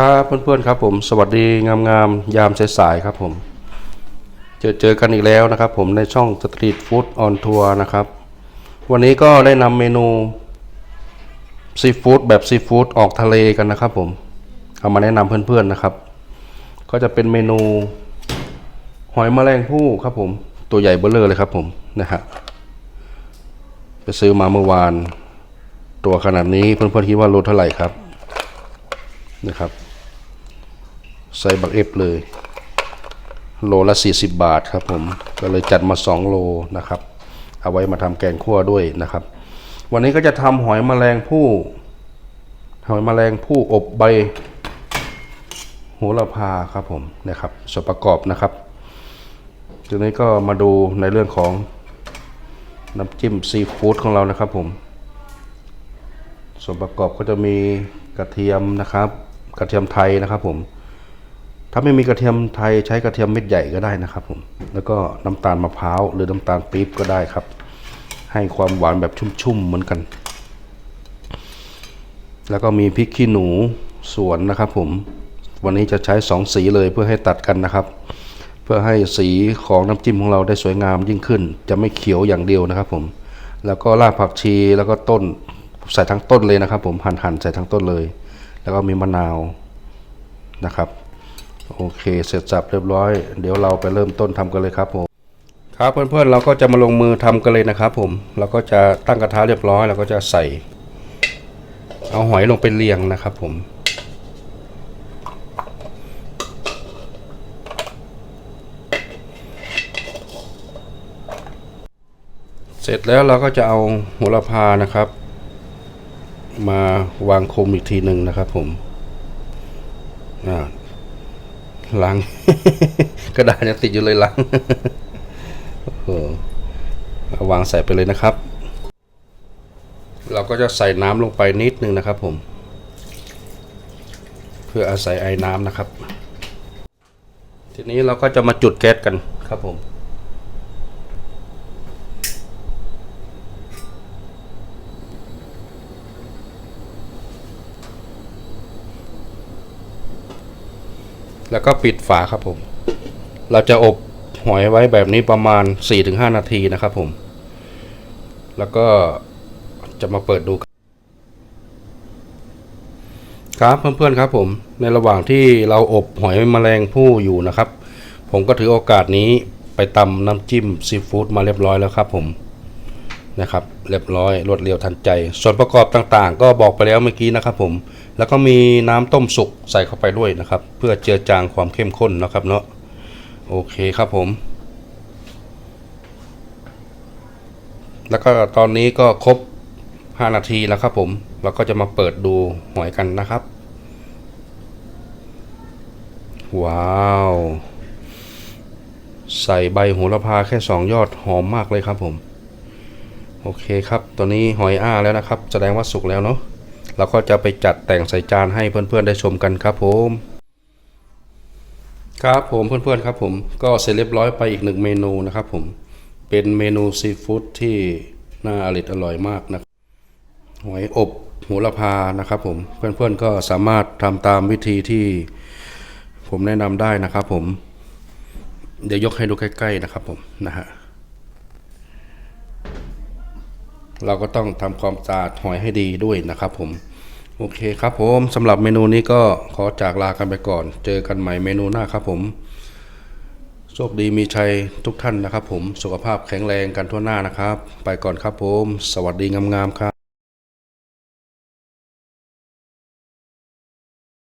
ครับเพื่อนๆครับผมสวัสดีงามๆยามสายๆครับผม เจอเจอกันอีกแล้วนะครับ ผมในช่องสตรีทฟู้ดออนทัวร์นะครับ วันนี้ก็ได้นำเมนูซีฟู้ดแบบซีฟู้ดออกทะเลกันนะครับ ผมเอามาแนะนำเพื่อนๆนะครับ ก็จะเป็นเมนู หอยแมลงภู่ครับผม ตัวใหญ่เบ้อเลอเลยครับผมนะฮะไปซื้อมาเมื่อวาน ตัวขนาดนี้เพื่อนๆคิดว่าโลเท่าไหร่ครับนะครับ ใส่บักเอฟเลย โลละ 40 บาทครับผมก็เลยจัดมา 2 โลนะครับ เอาไว้มาทำแกงคั่วด้วยนะครับ วันนี้ก็จะทำหอยแมลงผู้หอยแมลงผู้อบใบโหระพาครับผมนะครับส่วนประกอบนะครับทีนี้ก็มาดูในเรื่องของน้ำจิ้มซีฟู้ดของเรานะครับผม ส่วนประกอบก็จะมีกระเทียมนะครับ กระเทียมไทยนะครับผม ถ้าไม่มีกระเทียมไทยใช้กระเทียมเม็ดใหญ่ก็ได้นะครับผม แล้วก็น้ำตาลมะพร้าวหรือน้ำตาลปี๊บก็ได้ครับ ให้ความหวานแบบชุ่มๆเหมือนกัน แล้วก็มีพริกขี้หนูสวนนะครับผม วันนี้จะใช้สองสีเลยเพื่อให้ตัดกันนะครับ เพื่อให้สีของน้ำจิ้มของเราได้สวยงามยิ่งขึ้น จะไม่เขียวอย่างเดียวนะครับผม แล้วก็รากผักชีแล้วก็ต้นใส่ทั้งต้นเลยนะครับ ผมหั่นหั่นๆใส่ทั้งต้นเลย แล้วก็มีมะนาวนะครับ โอเคเสร็จสับเรียบร้อย เดี๋ยวเราไปเริ่มต้นทำกันเลยครับผมครับเพื่อนๆเราก็จะมาลงมือทำกันเลยนะครับผมเราก็จะตั้งกระทะเรียบร้อยเราก็จะใส่ เอาหอยลงไปเรียงนะครับผมเสร็จแล้วเราก็จะเอาโหระพานะครับ มาวางคมอีกทีหนึ่งนะครับผมอ่า ล้างกระดาษยังติดอยู่เลยล้างโอ้โหวางใส่ไปเลยนะครับ เราก็จะใส่น้ำลงไปนิดนึงนะครับผม เพื่ออาศัยไอ้น้ำนะครับ ทีนี้เราก็จะมาจุดแก๊สกันครับผม แล้วก็ปิดฝาครับผม เราจะอบหอยไว้แบบนี้ประมาณ 4-5 นาทีนะครับผม แล้วก็จะมาเปิดดูครับเพื่อนๆครับผมในระหว่างที่เราอบหอยแมลงผู้อยู่นะครับ ผมก็ถือโอกาสนี้ไปตำน้ำจิ้มซีฟู้ดมาเรียบร้อยแล้วครับผม นะครับเรียบร้อยรวดเร็วทันใจ ส่วนประกอบต่างๆ ก็บอกไปแล้วเมื่อกี้นะครับผม แล้วก็มีน้ำต้มสุกใส่เข้าไปด้วยนะครับ เพื่อเจือจางความเข้มข้นนะครับเนาะโอเคครับผม แล้วก็ตอนนี้ก็ครบ 5 นาทีแล้วครับผมเราก็จะมาเปิดดูหอยกันนะครับ ว้าว ใส่ใบโหระพาแค่ 2 ยอดหอมมากเลยครับผม โอเคครับตอนนี้หอยอ้าแล้วนะครับ แสดงว่าสุกแล้วเนาะเราก็จะไปจัดแต่งใส่จานให้เพื่อนๆได้ชมกันครับผมครับผมเพื่อนๆครับผมก็เสร็จเรียบร้อยไปอีกหนึ่งเมนูนะครับผมเป็นเมนูซีฟู้ดที่น่าอร่อยอร่อยมากนะหอยอบโหระพานะครับผมเพื่อนๆก็สามารถทำตามวิธีที่ผมแนะนำได้นะครับผม เดี๋ยวยกให้ดูใกล้ ๆนะครับผมนะฮะ เราก็ต้องทำความสะอาดหอยให้ดีด้วยนะครับผมโอเคครับผมสำหรับเมนูนี้ก็ขอจากลากันไปก่อน เจอกันใหม่เมนูหน้าครับผมโชคดีมีชัยทุกท่านนะครับผมสุขภาพแข็งแรงกันทั่วหน้านะครับ ไปก่อนครับผม สวัสดีงามๆครับ